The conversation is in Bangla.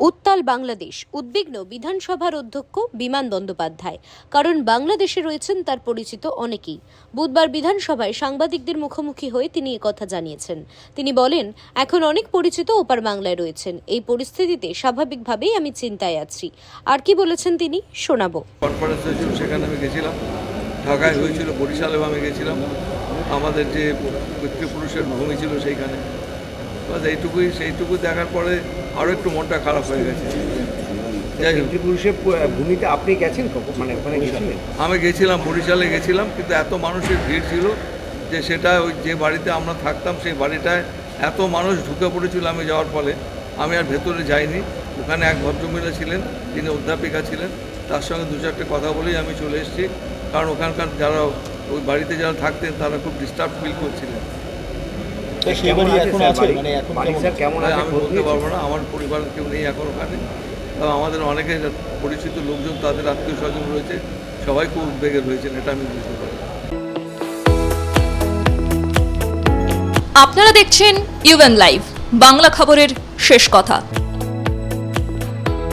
উত্তাল বাংলাদেশ, উদ্বিগ্ন বিধানসভার অধ্যক্ষ বিমান বন্দ্যোপাধ্যায়। কারণ বাংলাদেশে রয়েছেন তার পরিচিত অনেকেই। বুধবার বিধানসভায় সাংবাদিকদের মুখোমুখি হয়ে তিনি কথা জানিয়েছেন। তিনি বলেন, এখন অনেক পরিচিত ওপার বাংলায় রয়েছেন। এই পরিস্থিতিতে স্বাভাবিকভাবেই আমি চিন্তায় আছি। আর কি বলেছেন তিনি? শোনাবো। আমাদের যে ভূমি ছিল সেইখানে। বাস এইটুকুই সেইটুকু দেখার পরে আরও একটু মনটা খারাপ হয়ে গেছে। যাই হোক। পিতৃপুরুষের ভূমিতে আপনি গেছেন মানে ওখানে গেছিলেন? আমি গেছিলাম বরিশালে গেছিলাম কিন্তু এত মানুষের ভিড় ছিল যে সেটা ওই যে বাড়িতে আমরা থাকতাম সেই বাড়িটায় এত মানুষ ঢুকে পড়েছিল আমি যাওয়ার ফলে। আমি আর ভেতরে যাইনি। ওখানে এক ভদ্রমহিলা ছিলেন তিনি অধ্যাপিকা ছিলেন। তার সঙ্গে দু চারটে কথা বলেই আমি চলে এসেছি। কারণ ওখানকার যারা ওই বাড়িতে যারা থাকতেন তারা খুব ডিস্টার্ব ফিল করছিলেন। সেই বাড়ি এখন আছে? মানে এখন কেমন আছে? আমি বলতে পারব না আমার পরিবার কেউ নেই এখন ওখানে। তবে আমাদের অনেকে পরিচিত লোকজন তাদের আত্মীয় স্বজন রয়েছে সবাই খুব উদ্বেগের হয়েছেন এটা আমি বুঝতে পারি আপনারা দেখছেন ইউএন লাইভ বাংলা খবরের শেষ কথা।